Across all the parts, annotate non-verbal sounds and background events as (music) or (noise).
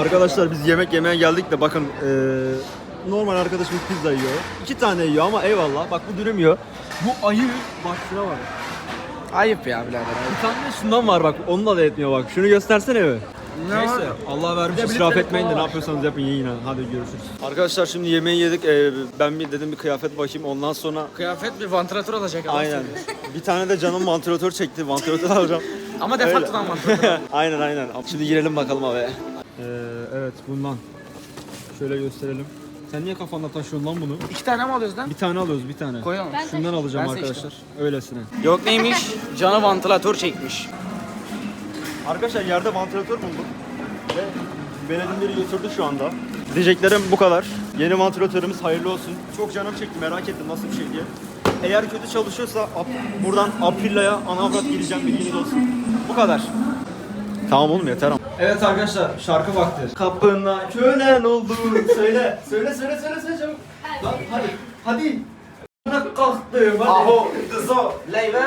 Arkadaşlar biz yemek yemeye geldik de bakın eee, normal arkadaşımız pizza yiyor. İki tane yiyor ama eyvallah. Bak bu dürüm yiyor. Bu ayı bak şuna bak. Ayıp ya birader. Bir tane de şundan var bak onu da etmiyor bak. Şunu göstersene bir. Ne Neyse var? Allah vermiş israf etmeyin de ne var. yapıyorsanız yapın yiyin ha. Hadi görüşürüz. Arkadaşlar şimdi yemeği yedik. Ee, ben bir dedim bir kıyafet bakayım ondan sonra Kıyafet bir vantilatör alacak. Aynen. bir tane de canım vantilatör çekti. Vantilatör alacağım. (laughs) Ama defaktodan vantilatör. (laughs) aynen aynen. Şimdi girelim bakalım abi. Ee, evet bundan. Şöyle gösterelim. Sen niye kafanda taşıyorsun lan bunu? İki tane mi alıyoruz lan? Bir tane alıyoruz bir tane. Koyalım. Şundan alacağım Ben arkadaşlar. Öylesine. Yok neymiş? Canı vantilatör çekmiş. Arkadaşlar yerde vantilatör bulduk. Ve belediyeleri götürdü şu anda. Diyeceklerim bu kadar. Yeni vantilatörümüz hayırlı olsun. Çok canım çekti merak ettim nasıl bir şey diye. Eğer kötü çalışıyorsa ap- buradan Aprilia'ya anavrat gireceğim bilginiz olsun. Bu kadar. Tamam oğlum yeter ama. Evet arkadaşlar şarkı vakti. Kapına kölen oldu. söyle. Söyle söyle söyle söyle çabuk. Lan hadi. Hadi. Buna kalktım hadi. Aho. Kızo. Leyve.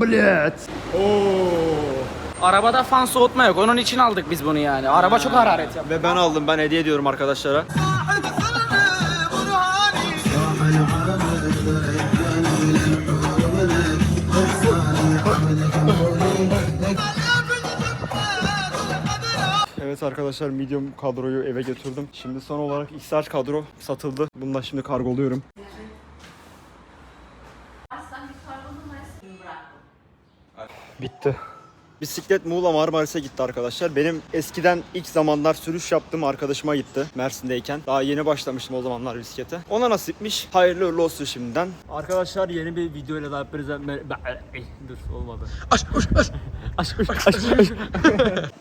Blöd. Oo. Arabada fan soğutma yok. Onun için aldık biz bunu yani. Araba çok hararet yapıyor. Ve ben aldım. Ben hediye ediyorum arkadaşlara. Evet arkadaşlar medium kadroyu eve götürdüm. Şimdi son olarak XR kadro satıldı. Bunu da şimdi kargoluyorum. Bitti. Bisiklet Muğla Marmaris'e gitti arkadaşlar. Benim eskiden ilk zamanlar sürüş yaptığım arkadaşıma gitti Mersin'deyken. Daha yeni başlamıştım o zamanlar bisiklete. Ona nasipmiş. Hayırlı uğurlu olsun şimdiden. Arkadaşlar yeni bir video ile daha hepinize mer- Dur olmadı. Aş aş aş. Aş aş aş aş.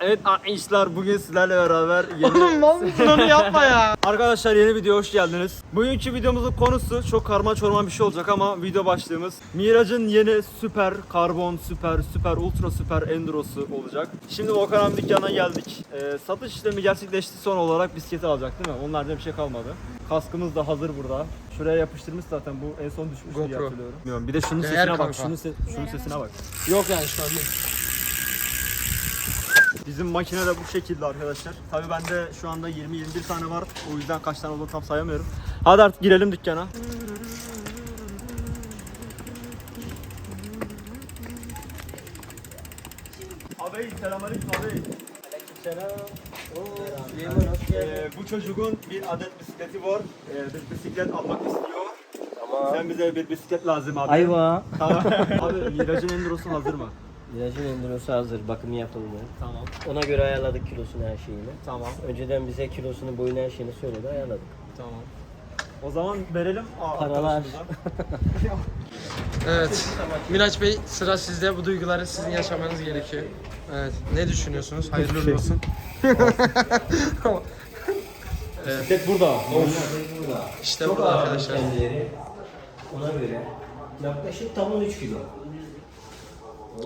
evet arkadaşlar bugün sizlerle beraber yeni... Oğlum mal mısın onu yapma ya. (laughs) Arkadaşlar yeni video hoş geldiniz. Bugünkü videomuzun konusu çok karma çorman bir şey olacak ama video başlığımız Mirage'ın yeni süper karbon, süper, süper, ultra süper endurosu olacak. Şimdi Volkan abi dükkana geldik. Ee, satış işlemi gerçekleşti son olarak bisikleti alacak değil mi? Onlarda bir şey kalmadı. Kaskımız da hazır burada. Şuraya yapıştırmış zaten bu en son düşmüş diye hatırlıyorum. Bilmiyorum. Bir de şunun Değer sesine bak. kanka. Şunun, se- şunun sesine bak. Yok yani şu an değil. Bizim makine de bu şekilde arkadaşlar. Tabii bende şu anda 20-21 tane var. O yüzden kaç tane olduğunu tam sayamıyorum. Hadi artık girelim dükkana. Abi selamünaleyküm abi. Ee, bu çocuğun bir adet bisikleti var. Ee, bir bisiklet almak istiyor. Tamam. Sen bize bir bisiklet lazım abi. Ayva. Tamam. (laughs) abi Mirage'ın Enduro'su hazır mı? İlacın endurosu hazır, bakımı yapıldı. Tamam. Ona göre ayarladık kilosunu her şeyini. Tamam. Önceden bize kilosunu, boyunu her şeyini söyledi, ayarladık. Tamam. O zaman verelim a- Paralar. arkadaşımıza. (laughs) Evet. Miraç Bey sıra sizde. Bu duyguları sizin yaşamanız gerekiyor. Evet. Ne düşünüyorsunuz? Hayırlı uğurlu olsun. (laughs) Bisiklet burada. İşte burada arkadaşlar. Kendileri ona göre yaklaşık tam 13 kilo.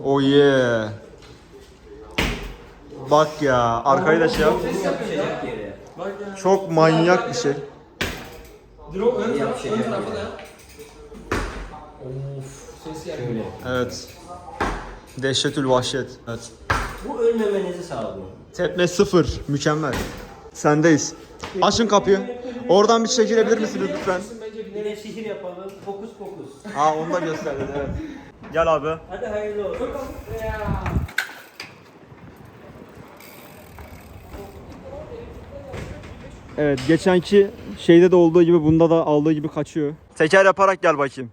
Oh yeah. Bak ya arkayı da şey yap. Yere. Çok manyak bir şey. Yapacak yere. Şöyle. Evet. Dehşetül vahşet. Evet. Bu ölmemenizi sağlıyor. Tepme sıfır. Mükemmel. Sendeyiz. Açın kapıyı. Oradan bir çekilebilir misiniz lütfen? Bir de sihir yapalım, fokus fokus. Aa onu da gösterdin evet. Gel abi. Hadi hayırlı olsun. Evet geçenki şeyde de olduğu gibi bunda da aldığı gibi kaçıyor. Teker yaparak gel bakayım.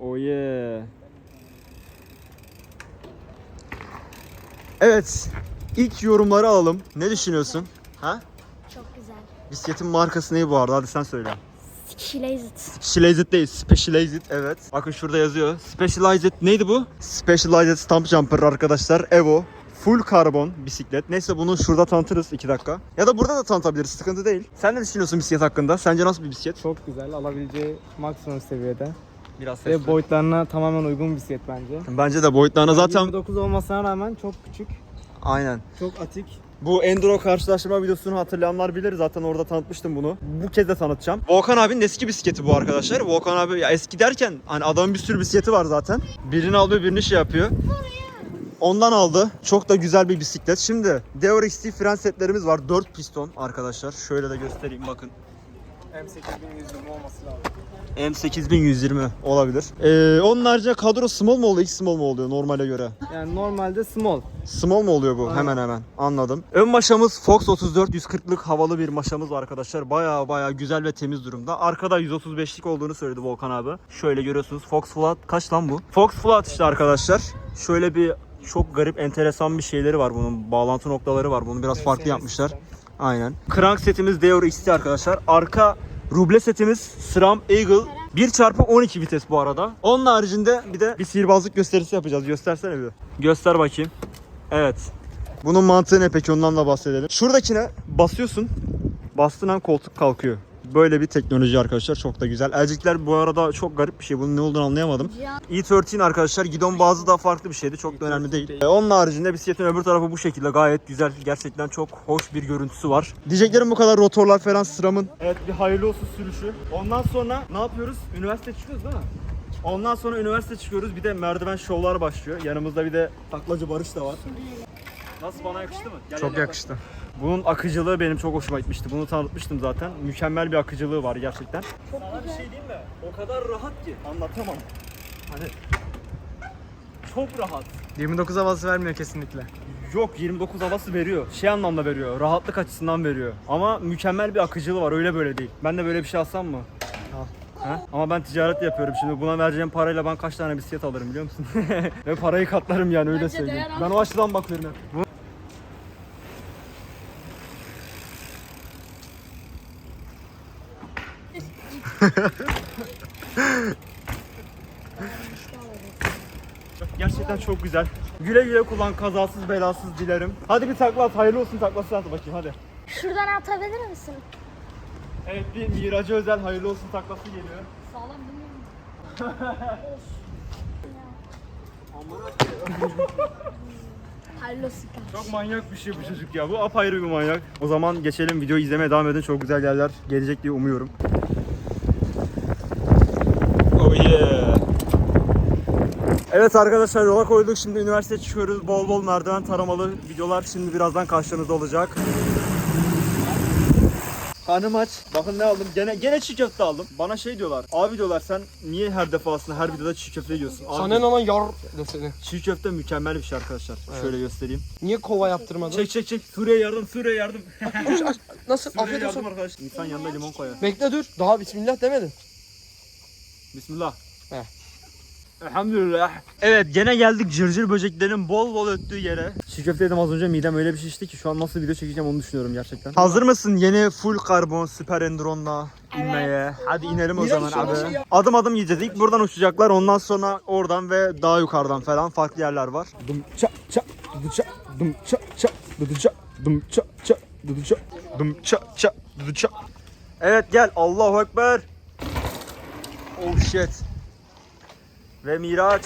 Oh yeah. Evet. ilk yorumları alalım. Ne düşünüyorsun? Ha? Çok güzel. Bisikletin markası ne bu arada? Hadi sen söyle. Shilazed. Specialized değil, Specialized evet. Bakın şurada yazıyor. Specialized neydi bu? Specialized Stump Jumper arkadaşlar. Evo. Full karbon bisiklet. Neyse bunu şurada tanıtırız 2 dakika. Ya da burada da tanıtabiliriz sıkıntı değil. Sen ne düşünüyorsun bisiklet hakkında? Sence nasıl bir bisiklet? Çok güzel, alabileceği maksimum seviyede. Biraz Ve boyutlarına tamamen uygun bir bisiklet bence. Bence de boyutlarına zaten 29 olmasına rağmen çok küçük, aynen. çok atik. Bu Enduro karşılaştırma videosunu hatırlayanlar bilir. Zaten orada tanıtmıştım bunu. Bu kez de tanıtacağım. Volkan abinin eski bisikleti bu arkadaşlar. Volkan abi ya eski derken hani adamın bir sürü bisikleti var zaten. Birini alıyor birini şey yapıyor. ondan aldı. Çok da güzel bir bisiklet. Şimdi Deore XT fren setlerimiz var. 4 piston arkadaşlar. Şöyle de göstereyim bakın. M8120 olması lazım. M8120 olabilir. Ee, onun haricinde kadro small mu oluyor, X small mu oluyor normale göre? Yani normalde small. Small mu oluyor bu? Aynen. Hemen hemen. Anladım. Ön maşamız Fox 34 140'lık havalı bir maşamız var arkadaşlar. Baya baya güzel ve temiz durumda. Arkada 135'lik olduğunu söyledi Volkan abi. Şöyle görüyorsunuz. Fox Flat kaç lan bu? Fox Flat işte arkadaşlar. Şöyle bir çok garip enteresan bir şeyleri var bunun. Bağlantı noktaları var. Bunu biraz farklı yapmışlar. Aynen. Crank setimiz Deore XT arkadaşlar. Arka ruble setimiz SRAM Eagle 1 çarpı 12 vites bu arada. Onun haricinde bir de bir sihirbazlık gösterisi yapacağız. Göstersene bir. Göster bakayım. Evet. Bunun mantığı ne peki ondan da bahsedelim. Şuradakine basıyorsun. Bastığın an koltuk kalkıyor. Böyle bir teknoloji arkadaşlar çok da güzel. Elcikler bu arada çok garip bir şey. Bunun ne olduğunu anlayamadım. E13 arkadaşlar gidon bazı daha farklı bir şeydi. Çok da önemli değil. Ee, Onun haricinde bisikletin öbür tarafı bu şekilde gayet güzel. Gerçekten çok hoş bir görüntüsü var. Diyeceklerim bu kadar. Rotorlar falan sıramın. Evet bir hayırlı olsun sürüşü. Ondan sonra ne yapıyoruz? Üniversite çıkıyoruz değil mi? Ondan sonra üniversite çıkıyoruz. Bir de merdiven şovlar başlıyor. Yanımızda bir de taklacı Barış da var. Nasıl bana yakıştı mı? Gel Çok gel. yakıştı. Bunun akıcılığı benim çok hoşuma gitmişti. Bunu tanıtmıştım zaten. Mükemmel bir akıcılığı var gerçekten. Sana bir şey diyeyim mi? O kadar rahat ki anlatamam. Hani çok rahat. 29 havası vermiyor kesinlikle. Yok 29 havası veriyor. Şey anlamda veriyor. Rahatlık açısından veriyor. Ama mükemmel bir akıcılığı var. Öyle böyle değil. Ben de böyle bir şey alsam mı? Al. Ha? Ama ben ticaret yapıyorum. Şimdi buna vereceğim parayla ben kaç tane bisiklet alırım biliyor musun? (laughs) Ve parayı katlarım yani öyle söyleyeyim. Ben o açıdan bakıyorum hep. Bu- Gerçekten çok güzel. Güle güle kullan kazasız belasız dilerim. Hadi bir takla at hayırlı olsun taklası at bakayım hadi. Şuradan atabilir misin? Evet bir Miraç'a özel hayırlı olsun taklası geliyor. Hayırlı olsun kardeşim. Çok manyak bir şey bu çocuk ya. Bu apayrı bir manyak. O zaman geçelim videoyu izlemeye devam edin. Çok güzel yerler gelecek diye umuyorum. Oh yeah. Evet arkadaşlar yola koyduk. Şimdi üniversiteye çıkıyoruz. Bol bol merdiven taramalı videolar şimdi birazdan karşınızda olacak. Karnım aç. Bakın ne aldım. Gene gene çiğ köfte aldım. Bana şey diyorlar. Abi diyorlar sen niye her defasında her videoda çiğ köfte yiyorsun? Abi, Sana ne lan yar desene. Çiğ köfte mükemmel bir şey arkadaşlar. Şöyle göstereyim. Niye kova yaptırmadın? Çek çek çek. Suriye yardım, Suriye yardım. Aç, aç. Nasıl? Suriye Afiyet olsun. arkadaş. İnsan yanında limon koyar. Bekle dur. Daha bismillah demedin. Bismillah. Heh. Elhamdülillah. Evet gene geldik cırcır böceklerin bol bol öttüğü yere. Çiğ köfte yedim az önce midem öyle bir şişti ki şu an nasıl video çekeceğim onu düşünüyorum gerçekten. Hazır mısın yeni full karbon süper endronla inmeye? Hadi inelim o zaman abi. Adım adım gideceğiz. İlk buradan uçacaklar ondan sonra oradan ve daha yukarıdan falan farklı yerler var. Dım ça ça dı ça dım ça ça dı ça dım ça ça dı ça. Dım ça ça dı ça. Evet gel Allahu Ekber. Oh shit. Ve Miraç.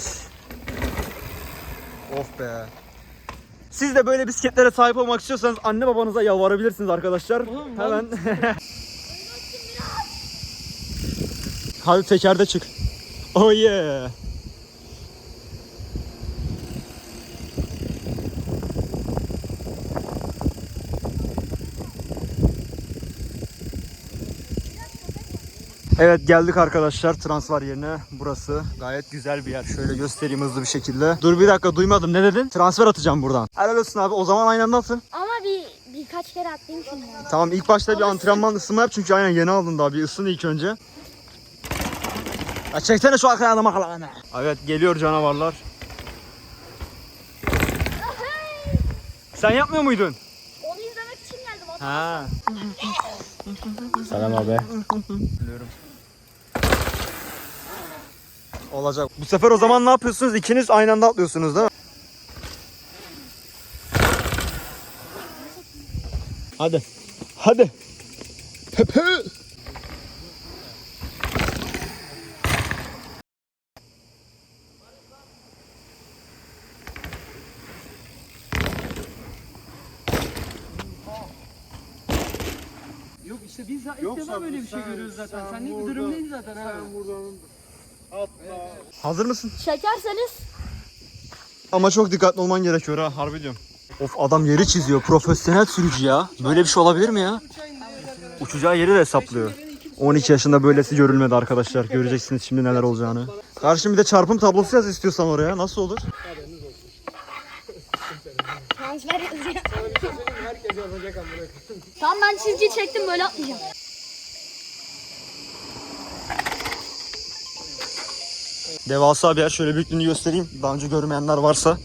Of be. Siz de böyle bisikletlere sahip olmak istiyorsanız anne babanıza yalvarabilirsiniz arkadaşlar. Hemen. (laughs) Hadi tekerde çık. Oh yeah. Evet geldik arkadaşlar transfer yerine. Burası gayet güzel bir yer. Şöyle göstereyim hızlı bir şekilde. Dur bir dakika duymadım. Ne dedin? Transfer atacağım buradan. Helal olsun abi. O zaman aynı anda atın. Ama bir birkaç kere atlayayım şimdi. Tamam ilk başta bir antrenman ısınma yap çünkü aynen yeni aldın daha. Bir ısın ilk önce. Ya çeksene şu arkaya adama kalağını. Evet geliyor canavarlar. Sen yapmıyor muydun? Onu izlemek için geldim. Ha. Selam abi. Biliyorum. Olacak. Bu sefer o zaman ne yapıyorsunuz? İkiniz aynı anda atlıyorsunuz değil mi? Hadi. Hadi. Pepe. Yok işte biz ilk defa böyle bir şey görüyoruz zaten. Sen ne durumdayız zaten ha. Hazır mısın? Çekerseniz Ama çok dikkatli olman gerekiyor ha harbi diyorum. Of adam yeri çiziyor. Profesyonel sürücü ya. Böyle bir şey olabilir mi ya? Uçacağı yeri de hesaplıyor. 12 yaşında böylesi görülmedi arkadaşlar. Göreceksiniz şimdi neler olacağını. Karşım bir de çarpım tablosu yaz istiyorsan oraya. Nasıl olur? Transfer (laughs) yazıyor. Tamam ben çizgi çektim böyle atlayacağım. Devasa bir yer. Şöyle büyüklüğünü göstereyim. Daha önce görmeyenler varsa.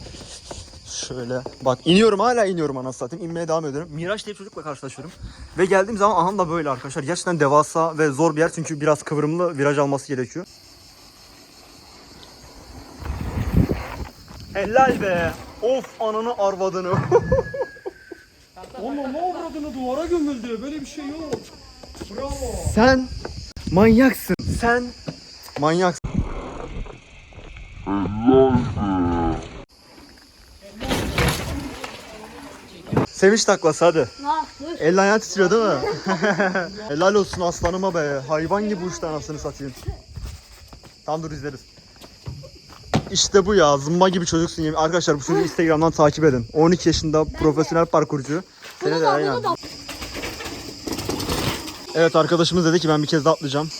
Şöyle. Bak iniyorum hala iniyorum anasını satayım. İnmeye devam ediyorum. Miraç diye bir çocukla karşılaşıyorum. Ve geldiğim zaman aham da böyle arkadaşlar. Gerçekten devasa ve zor bir yer. Çünkü biraz kıvrımlı viraj alması gerekiyor. Helal be. Of ananı arvadını. (laughs) Oğlum ne avradını duvara gömüldü. Böyle bir şey yok. Bravo. Sen manyaksın. Sen manyaksın. Sevinç taklası hadi. El ayağın titriyor değil mi? (laughs) Helal olsun aslanıma be. Hayvan gibi uçtu anasını satayım. Tam dur izleriz. İşte bu ya. Zımba gibi çocuksun. yemin- Arkadaşlar bu çocuğu Instagram'dan takip edin. 12 yaşında profesyonel parkurcu. Seni de aynen. Evet arkadaşımız dedi ki ben bir kez daha atlayacağım.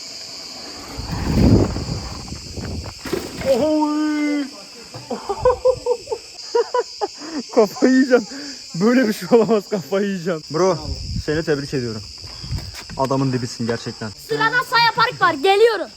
Kafayı yiyeceğim. Böyle bir şey olamaz kafayı yiyeceğim. Bro seni tebrik ediyorum. Adamın dibisin gerçekten. Sırada Saya Park var. Geliyorum.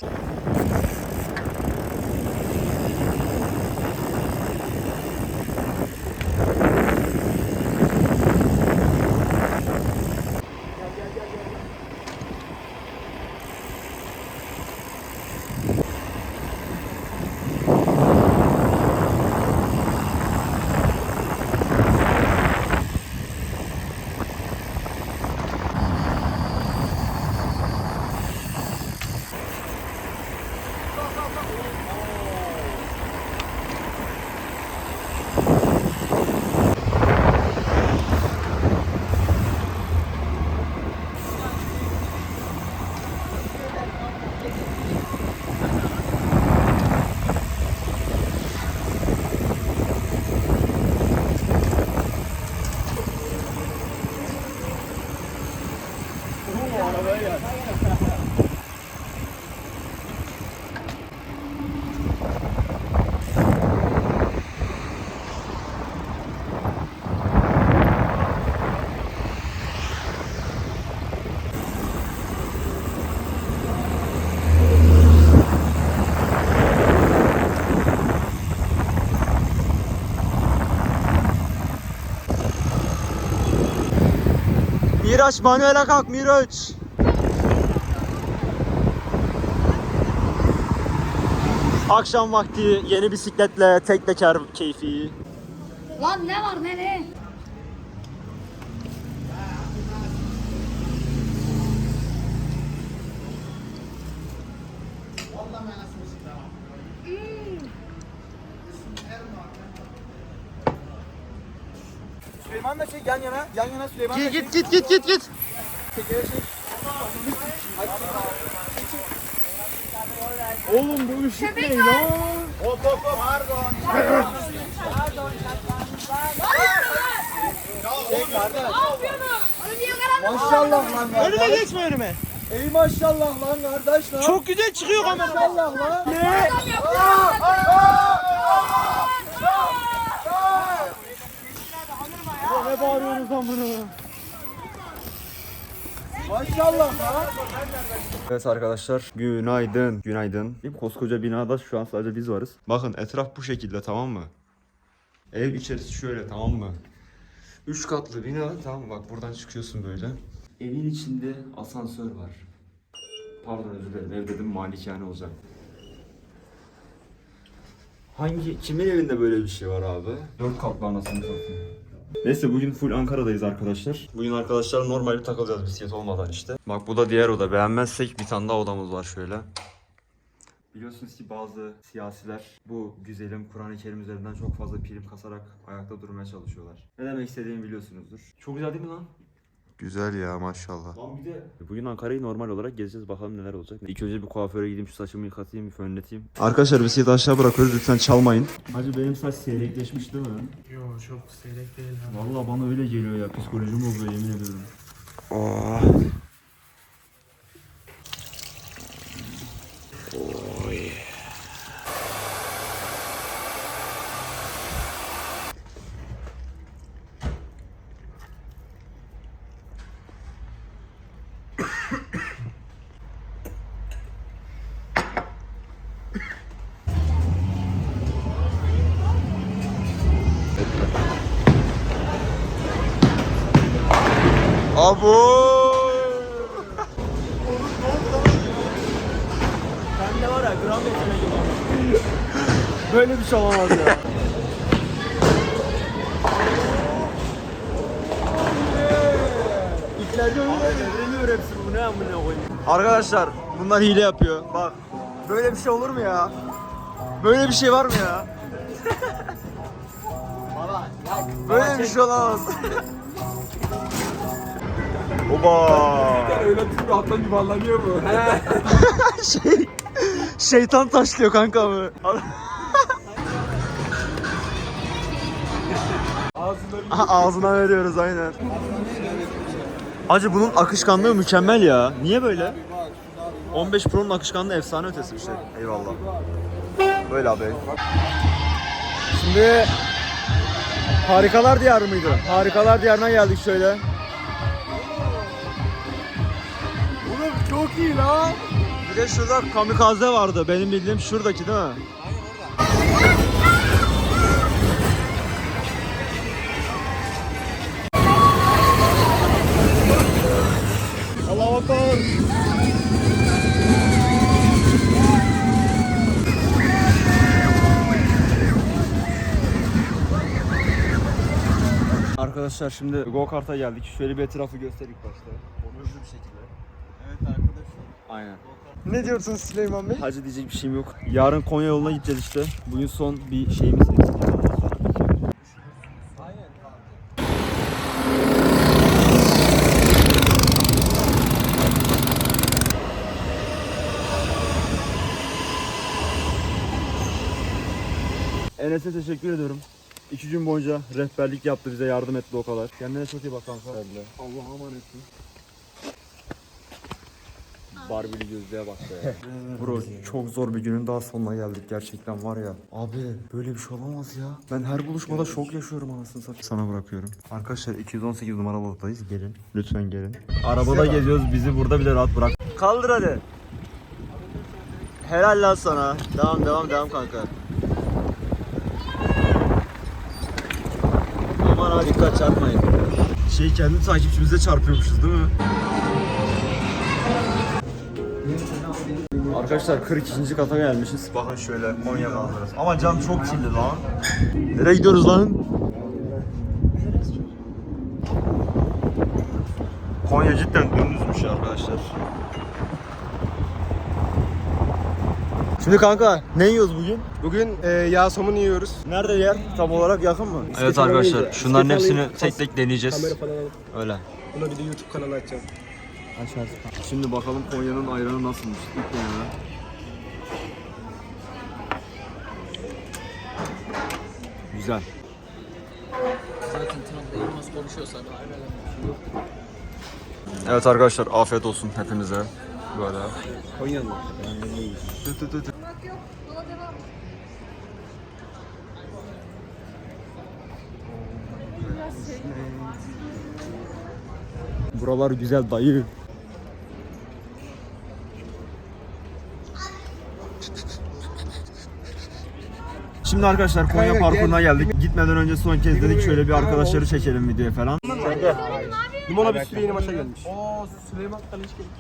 Miraç manuele kalk Miraç. Akşam vakti yeni bisikletle tek teker keyfi. Lan ne var ne ne? Süleyman da çek yan yana Süleyman Git git git git git git. Oğlum bu ışık ne lan? Maşallah lan kardeş. Önüme geçme önüme. Ey maşallah lan kardeş lan. Çok güzel çıkıyor kamera. maşallah lan. Ne? Ne bağırıyorsunuz lan? Maşallah lan. Evet arkadaşlar günaydın. Günaydın. Bir koskoca binada şu an sadece biz varız. Bakın etraf bu şekilde tamam mı? Ev içerisi şöyle tamam mı? Üç katlı bina tamam mı? Bak buradan çıkıyorsun böyle. Evin içinde asansör var. Pardon özür dilerim ev dedim malikane olacak. Hangi, kimin evinde böyle bir şey var abi? Dört katlı anasını satayım. Neyse bugün full Ankara'dayız arkadaşlar. Bugün arkadaşlar normal takılacağız bisiklet olmadan işte. Bak bu da diğer oda. Beğenmezsek bir tane daha odamız var şöyle. Biliyorsunuz ki bazı siyasiler bu güzelim Kur'an-ı Kerim üzerinden çok fazla prim kasarak ayakta durmaya çalışıyorlar. Ne demek istediğimi biliyorsunuzdur. Çok güzel değil mi lan? Güzel ya maşallah. Lan bir de bugün Ankara'yı normal olarak gezeceğiz bakalım neler olacak. İlk önce bir kuaföre gideyim şu saçımı yıkatayım, bir fönleteyim. Arkadaşlar bisikleti aşağı bırakıyoruz lütfen çalmayın. Hacı benim saç seyrekleşmiş değil mi? Yo çok seyrek değil ha. Vallahi bana öyle geliyor ya psikolojim bozuyor yemin ediyorum. Oh. Abo! Sende var ya gram yetenek yok Böyle bir şey olamaz ya. İplerce öyle hepsi bu ne amına koyayım. Arkadaşlar bunlar hile yapıyor. Bak böyle bir şey olur mu ya? Böyle bir şey var mı ya? (laughs) böyle bir şey olamaz. (laughs) Oba! Öyle bir alttan yuvarlanıyor bu. (laughs) şey şeytan taşlıyor kanka mı? Ağzına Ağzına veriyoruz aynen. Acı bunun akışkanlığı mükemmel ya. Niye böyle? 15 Pro'nun akışkanlığı efsane ötesi bir şey. Eyvallah. Böyle abi. Şimdi Harikalar Diyarı mıydı? Harikalar Diyarı'na geldik şöyle. Çok iyi lan. Bir de şurada kamikaze vardı. Benim bildiğim şuradaki değil mi? Allah Akbar. Arkadaşlar şimdi go kart'a geldik. Şöyle bir etrafı göster ilk başta. Onurlu bir şekilde. Aynen. Ne diyorsun Süleyman Bey? Hacı diyecek bir şeyim yok. Yarın Konya yoluna gideceğiz işte. Bugün son bir şeyimiz bitiyor. Enes'e teşekkür ediyorum. İki gün boyunca rehberlik yaptı bize yardım etti o kadar. Kendine çok iyi bak kanka. Allah'a emanetsin. Barbie'li gözlüğe bak be. (laughs) Bro çok zor bir günün daha sonuna geldik gerçekten var ya. Abi böyle bir şey olamaz ya. Ben her buluşmada şok yaşıyorum anasını satayım. Sana bırakıyorum. Arkadaşlar 218 numaralı odadayız. Gelin. Lütfen gelin. Arabada geziyoruz bizi burada bile rahat bırak. Kaldır hadi. Helal lan sana. Devam devam devam kanka. Aman ha dikkat çarpmayın. Şey kendi takipçimize çarpıyormuşuz değil mi? Arkadaşlar 42. kata gelmişiz. Bakın şöyle Konya manzarası. Ama cam çok kirli lan. Nereye gidiyoruz lan? Konya cidden dümdüzmüş arkadaşlar. Şimdi kanka ne yiyoruz bugün? Bugün e, yağ somunu yiyoruz. Nerede yer? Tam olarak yakın mı? Evet arkadaşlar şunların hepsini tek tek deneyeceğiz. Kamera falan alıp Öyle. buna bir de YouTube kanalı açacağım. Şimdi bakalım Konya'nın ayranı nasılmış. İlk deneme. Güzel. Zaten Trump'la Elmas konuşuyorsa Evet arkadaşlar afiyet olsun hepinize. Böyle. Konya'nın. Buralar güzel dayı. Şimdi arkadaşlar Konya Kanka, parkuruna geldik. Gitmeden önce son kez dedik şöyle bir arkadaşları çekelim videoya falan. Limona bir sürü yeni maça gelmiş.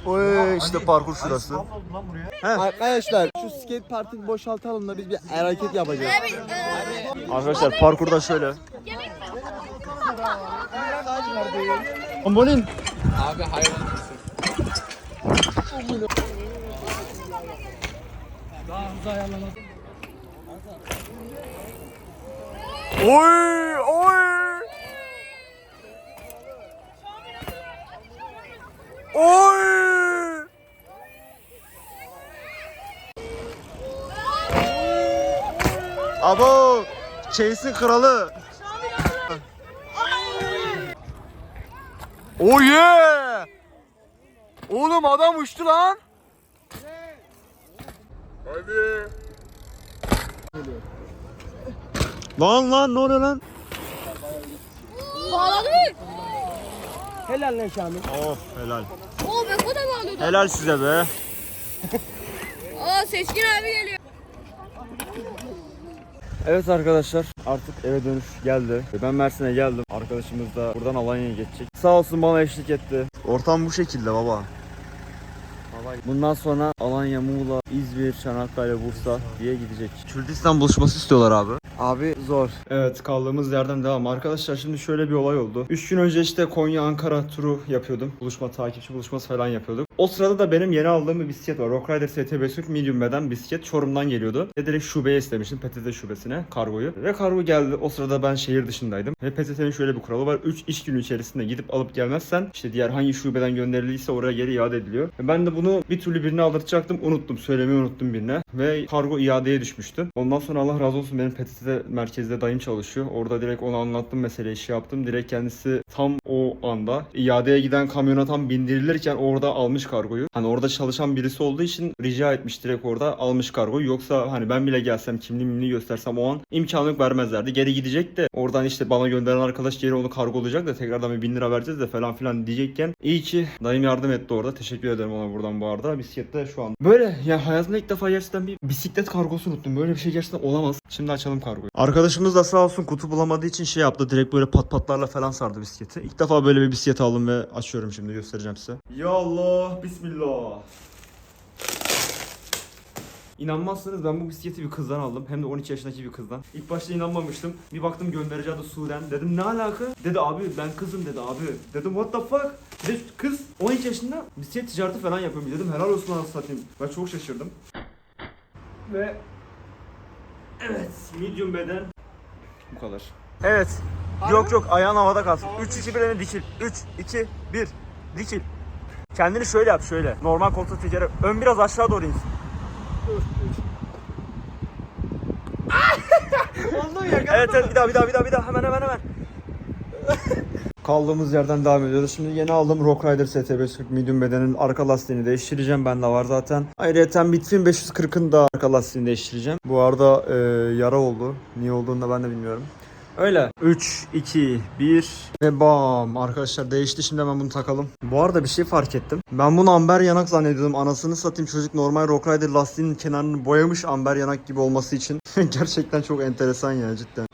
Oy işte parkur şurası. Arkadaşlar şu skate parkını boşaltalım da biz bir hareket yapacağız. Arkadaşlar parkurda şöyle. Ambolin. Abi hayvan Oy oy. Oy. Abo. Chase'in kralı. Oye. Oh yeah. Oğlum adam uçtu lan. Hadi. Lan lan ne oluyor lan? Bağladık. Helal lan Şamil. Of helal. Oo Beko da bağlıyordu. Helal size be. (laughs) Aa Seçkin abi geliyor. Evet arkadaşlar artık eve dönüş geldi. Ben Mersin'e geldim. Arkadaşımız da buradan Alanya'ya geçecek. Sağ olsun bana eşlik etti. Ortam bu şekilde baba. Bundan sonra Alanya, Muğla, İzmir, Çanakkale, Bursa diye gidecek. Kürdistan buluşması istiyorlar abi. Abi zor. Evet kaldığımız yerden devam. Arkadaşlar şimdi şöyle bir olay oldu. 3 gün önce işte Konya Ankara turu yapıyordum. Buluşma takipçi buluşması falan yapıyorduk. O sırada da benim yeni aldığım bir bisiklet var. Rock Rider ST5 Türk Medium beden bisiklet Çorum'dan geliyordu. Ve direkt şubeye istemiştim PTT şubesine kargoyu. Ve kargo geldi. O sırada ben şehir dışındaydım. Ve PTT'nin şöyle bir kuralı var. 3 iş günü içerisinde gidip alıp gelmezsen işte diğer hangi şubeden gönderildiyse oraya geri iade ediliyor. Ve ben de bunu bir türlü birine aldırtacaktım. Unuttum. Söylemeyi unuttum birine. Ve kargo iadeye düşmüştü. Ondan sonra Allah razı olsun benim PTT merkezde dayım çalışıyor. Orada direkt ona anlattım meseleyi şey yaptım. Direkt kendisi tam o anda iadeye giden kamyona tam bindirilirken orada almış kargoyu. Hani orada çalışan birisi olduğu için rica etmiş direkt orada almış kargoyu. Yoksa hani ben bile gelsem kimliğimi göstersem o an imkanı yok vermezlerdi. Geri gidecek de oradan işte bana gönderen arkadaş geri onu kargolayacak da tekrardan bir bin lira vereceğiz de falan filan diyecekken iyi ki dayım yardım etti orada. Teşekkür ederim ona buradan bu arada. Bisiklette şu an. Böyle ya hayatımda ilk defa gerçekten bir bisiklet kargosu unuttum. Böyle bir şey gerçekten olamaz. Şimdi açalım kargoyu. Arkadaşımız da sağ olsun kutu bulamadığı için şey yaptı. Direkt böyle pat patlarla falan sardı bisikleti. İlk defa böyle bir bisiklet aldım ve açıyorum şimdi göstereceğim size. Ya Allah bismillah. İnanmazsınız ben bu bisikleti bir kızdan aldım. Hem de 12 yaşındaki bir kızdan. İlk başta inanmamıştım. Bir baktım gönderici adı Suren. Dedim ne alaka? Dedi abi ben kızım dedi abi. Dedim what the fuck? Dedi kız 12 yaşında bisiklet ticareti falan yapıyorum. Dedim helal olsun anasını satayım. Ben çok şaşırdım. Ve evet medium beden bu kadar. Evet. Yok yok ayağın havada kalsın. 3 2 1 öne dikil. 3 2 1 dikil. Kendini şöyle yap şöyle. Normal koltuk tekeri. Ön biraz aşağı doğru insin. evet evet bir daha bir daha bir daha bir daha hemen hemen hemen. (laughs) Kaldığımız yerden devam ediyoruz. Şimdi yeni aldığım Rock Rider ST540 medium bedenin arka lastiğini değiştireceğim. Bende var zaten. Ayrıca Bitfin 540'ın da arka lastiğini değiştireceğim. Bu arada e, yara oldu. Niye olduğunu da ben de bilmiyorum. Öyle. 3, 2, 1 ve bam. Arkadaşlar değişti şimdi hemen bunu takalım. Bu arada bir şey fark ettim. Ben bunu amber yanak zannediyordum. Anasını satayım çocuk normal Rock Rider lastiğinin kenarını boyamış amber yanak gibi olması için. (laughs) Gerçekten çok enteresan ya cidden.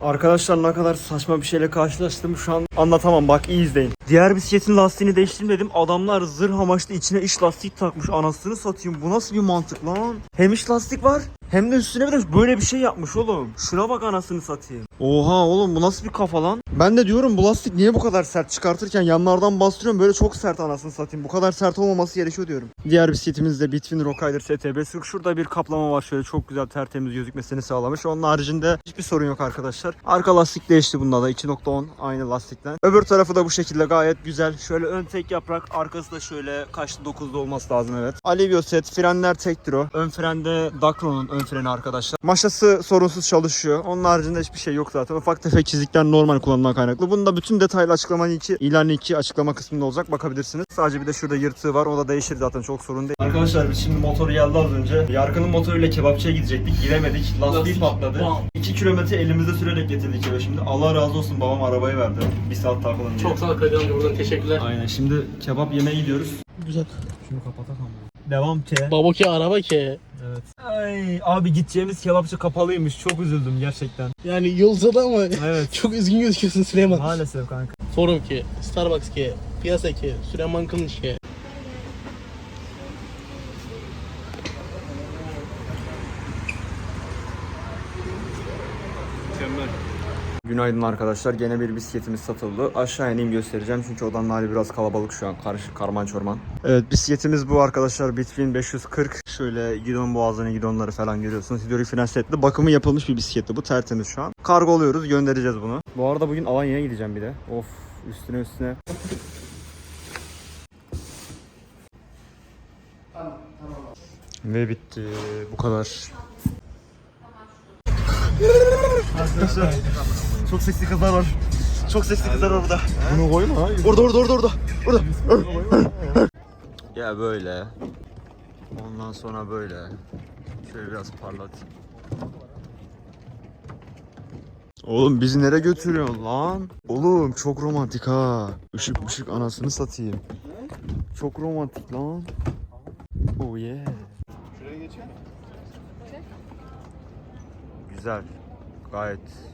Arkadaşlar ne kadar saçma bir şeyle karşılaştım şu an anlatamam bak iyi izleyin. Diğer bisikletin lastiğini değiştireyim dedim. Adamlar zırh amaçlı içine iç lastik takmış. Anasını satayım. Bu nasıl bir mantık lan? Hem iç lastik var hem de üstüne bir de böyle bir şey yapmış oğlum. Şuna bak anasını satayım. Oha oğlum bu nasıl bir kafa lan? Ben de diyorum bu lastik niye bu kadar sert çıkartırken yanlardan bastırıyorum böyle çok sert anasını satayım. Bu kadar sert olmaması gerekiyor diyorum. Diğer bisikletimiz de Bitwin Rock Rider STB. Şurada bir kaplama var şöyle çok güzel tertemiz gözükmesini sağlamış. Onun haricinde hiçbir sorun yok arkadaşlar. Arka lastik değişti bunda da 2.10 aynı lastikten. Öbür tarafı da bu şekilde gayet güzel. Şöyle ön tek yaprak arkası da şöyle kaçlı 9'da olması lazım evet. Alivio set frenler tektir o. Ön frende Dacron'un ön freni arkadaşlar. Maşası sorunsuz çalışıyor. Onun haricinde hiçbir şey yok zaten. Ufak tefek çizikler normal kullanımdan kaynaklı. Bunun da bütün detaylı açıklama linki ilan linki açıklama kısmında olacak. Bakabilirsiniz. Sadece bir de şurada yırtığı var. O da değişir zaten çok sorun değil. Arkadaşlar biz şimdi motoru geldi az önce. Yarkının motoruyla kebapçıya gidecektik. Gidemedik. Lastiği patladı. 2 kilometre elimizde sürerek getirdik eve şimdi. Allah razı olsun babam arabayı verdi. Bir saat takılın diye. Çok sağ ol Kadir amca buradan teşekkürler. Aynen şimdi kebap yemeye gidiyoruz. Güzel. Şunu kapatalım. Devam ki. Baba ki araba ki. Ay abi gideceğimiz kebapçı kapalıymış. Çok üzüldüm gerçekten. Yani yol uzadı ama Evet. (laughs) çok üzgün gözüküyorsun Süleyman. Maalesef kanka. Forum ki, Starbucks ki, Piyasa ki, Süleyman Kılıç Günaydın arkadaşlar. Gene bir bisikletimiz satıldı. Aşağı ineyim göstereceğim çünkü odanın hali biraz kalabalık şu an. Karışık karman çorman. Evet bisikletimiz bu arkadaşlar. Bitwin 540. Şöyle gidon boğazını gidonları falan görüyorsunuz. Hidrolik fren setli. Bakımı yapılmış bir bisikletti. Bu tertemiz şu an. Kargo alıyoruz. Göndereceğiz bunu. Bu arada bugün Alanya'ya gideceğim bir de. Of üstüne üstüne. Ve bitti. Bu kadar. Arkadaşlar çok sesli kızlar var. Çok sesli kızlar var burada. Bunu koyma ha. Orada orada orada orada. Orada. ya böyle. Ondan sonra böyle. Şöyle biraz parlatayım. Oğlum bizi nereye götürüyorsun lan? Oğlum çok romantik ha. Işık ışık anasını satayım. Çok romantik lan. Oh yeah. Güzel. Gayet